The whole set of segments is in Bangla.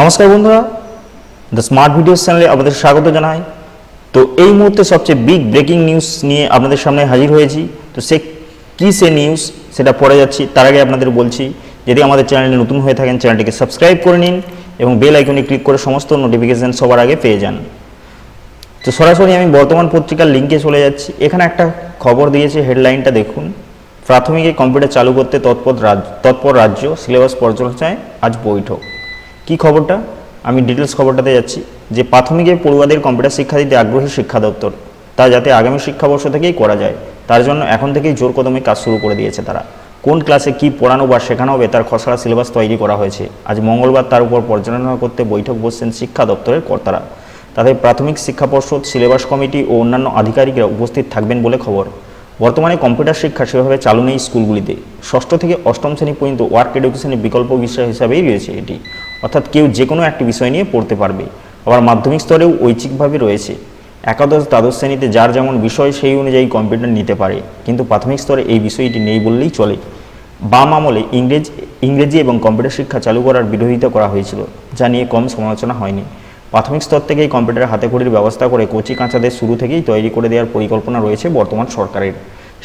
নমস্কার বন্ধুরা দ্য স্মার্ট ভিডিওস চ্যানেলে আপনাদের স্বাগত জানাই। তো এই মুহূর্তে সবচেয়ে বিগ ব্রেকিং নিউজ নিয়ে আপনাদের সামনে হাজির হয়েছি। তো সে কী সে নিউজ সেটা পড়ে যাচ্ছি। তার আগে আপনাদের বলছি, যদি আমাদের চ্যানেলে নতুন হয়ে থাকেন চ্যানেলটিকে সাবস্ক্রাইব করে নিন এবং বেল আইকনে ক্লিক করে সমস্ত নোটিফিকেশান সবার আগে পেয়ে যান। তো সরাসরি আমি বর্তমান পত্রিকার লিঙ্কে চলে যাচ্ছি। এখানে একটা খবর দিয়েছে হেডলাইনটা দেখুন। প্রাথমিকে কম্পিউটার চালু করতে তৎপর রাজ্য তৎপর রাজ্য সিলেবাস পর্যালোচনায় আজ বৈঠক। কি খবরটা? আমি ডিটেলস খবরটাতে যাচ্ছি। যে প্রাথমিকে পড়ুয়াদের কম্পিউটার শিক্ষা দিতে আগ্রহী শিক্ষা দপ্তর, তা যাতে আগামী শিক্ষাবর্ষ থেকেই করা যায়, তার জন্য এখন থেকেই জোর কদমে কাজ শুরু করে দিয়েছে তারা। কোন ক্লাসে কি পড়ানো বা শেখানো হবে তার খসড়া সিলেবাস তৈরি করা হয়েছে? আজ মঙ্গলবার তার উপর পর্যালোচনা করতে বৈঠক বসছেন শিক্ষা দপ্তরের কর্তারা। তাদের প্রাথমিক শিক্ষা পর্ষদ সিলেবাস কমিটি ও অন্যান্য আধিকারিকরা উপস্থিত থাকবেন বলে খবর। বর্তমানে কম্পিউটার শিক্ষা সেভাবে চালু নেই স্কুলগুলিতে। ষষ্ঠ থেকে অষ্টম শ্রেণি পর্যন্ত ওয়ার্ক এডুকেশনের বিকল্প বিষয় হিসাবেই রয়েছে এটি। অর্থাৎ কেউ যে কোনো একটি বিষয় নিয়ে পড়তে পারবে। আবার মাধ্যমিক স্তরেও ঐচ্ছিকভাবে রয়েছে। একাদশ দ্বাদশ শ্রেণীতে যার যেমন বিষয়, সেই অনুযায়ী কম্পিউটার নিতে পারে। কিন্তু প্রাথমিক স্তরে এই বিষয়টি নেই বললেই চলে। বাম আমলে ইংরেজ, ইংরেজি এবং কম্পিউটার শিক্ষা চালু করার বিরোধিতা করা হয়েছিল, যা নিয়ে কম সমালোচনা হয়নি। প্রাথমিক স্তর থেকেই কম্পিউটার হাতে খড়ির ব্যবস্থা করে কচি কাঁচাদের শুরু থেকেই তৈরি করে দেওয়ার পরিকল্পনা রয়েছে বর্তমান সরকারের।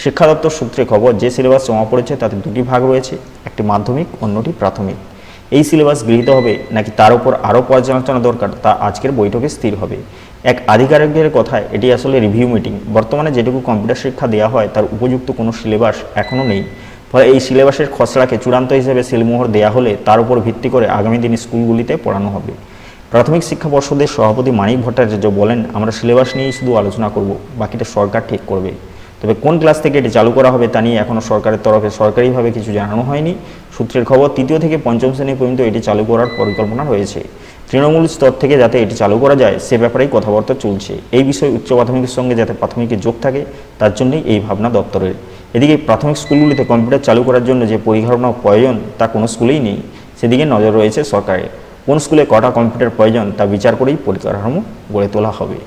শিক্ষা দপ্তর সূত্রে খবর, যে সিলেবাস জমা পড়েছে তাতে দুটি ভাগ রয়েছে, একটি মাধ্যমিক, অন্যটি প্রাথমিক। এই সিলেবাস গৃহীত হবে নাকি তার উপর আরও পর্যালোচনা দরকার তা আজকের বৈঠকে স্থির হবে। এক আধিকারিকের কথায়, এটি আসলে রিভিউ মিটিং বর্তমানে যেটুকু কম্পিউটার শিক্ষা দেওয়া হয়, তার উপযুক্ত কোনো সিলেবাস এখনও নেই। ফলে এই সিলেবাসের খসড়াকে চূড়ান্ত হিসেবে সিলমোহর দেওয়া হলে তার উপর ভিত্তি করে আগামী দিনে স্কুলগুলিতে পড়ানো হবে। প্রাথমিক শিক্ষা পর্ষদের সভাপতি মানিক ভট্টাচার্য বলেন, আমরা সিলেবাস নিয়েই শুধু আলোচনা করব, বাকিটা সরকার ঠিক করবে। তবে কোন ক্লাস থেকে এটি চালু করা হবে তা নিয়ে এখনও সরকারের তরফে সরকারিভাবে কিছু জানানো হয়নি। সূত্রের খবর, তৃতীয় থেকে পঞ্চম শ্রেণি পর্যন্ত এটি চালু করার পরিকল্পনা রয়েছে। তৃণমূল স্তর থেকে যাতে এটি চালু করা যায়, সে ব্যাপারেই কথাবার্তা চলছে। এই বিষয়ে উচ্চ প্রাথমিকের সঙ্গে যাতে প্রাথমিকের যোগ থাকে, তার জন্যই এই ভাবনা দপ্তরের। এদিকে প্রাথমিক স্কুলগুলিতে কম্পিউটার চালু করার জন্য যে পরিকাঠামো প্রয়োজন, তা কোনো স্কুলেই নেই। সেদিকে নজর রয়েছে সরকারের। কোন স্কুলে কটা কম্পিউটার প্রয়োজন, তা বিচার করেই পরিকাঠামো গড়ে তোলা হবে।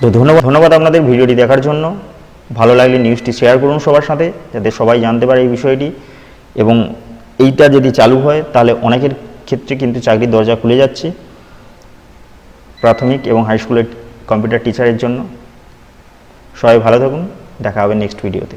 তো ধন্যবাদ ধন্যবাদ আপনাদের ভিডিওটি দেখার জন্য। ভালো লাগলে নিউজটি শেয়ার করুন সবার সাথে, যাতে সবাই জানতে পারে এই বিষয়টি। এবং এইটা যদি চালু হয়, তাহলে অনেকের ক্ষেত্রে কিন্তু চাকরির দরজা খুলে যাচ্ছে প্রাথমিক এবং হাই স্কুলের কম্পিউটার টিচারের জন্য। সবাই ভালো থাকুন, দেখা হবে নেক্সট ভিডিওতে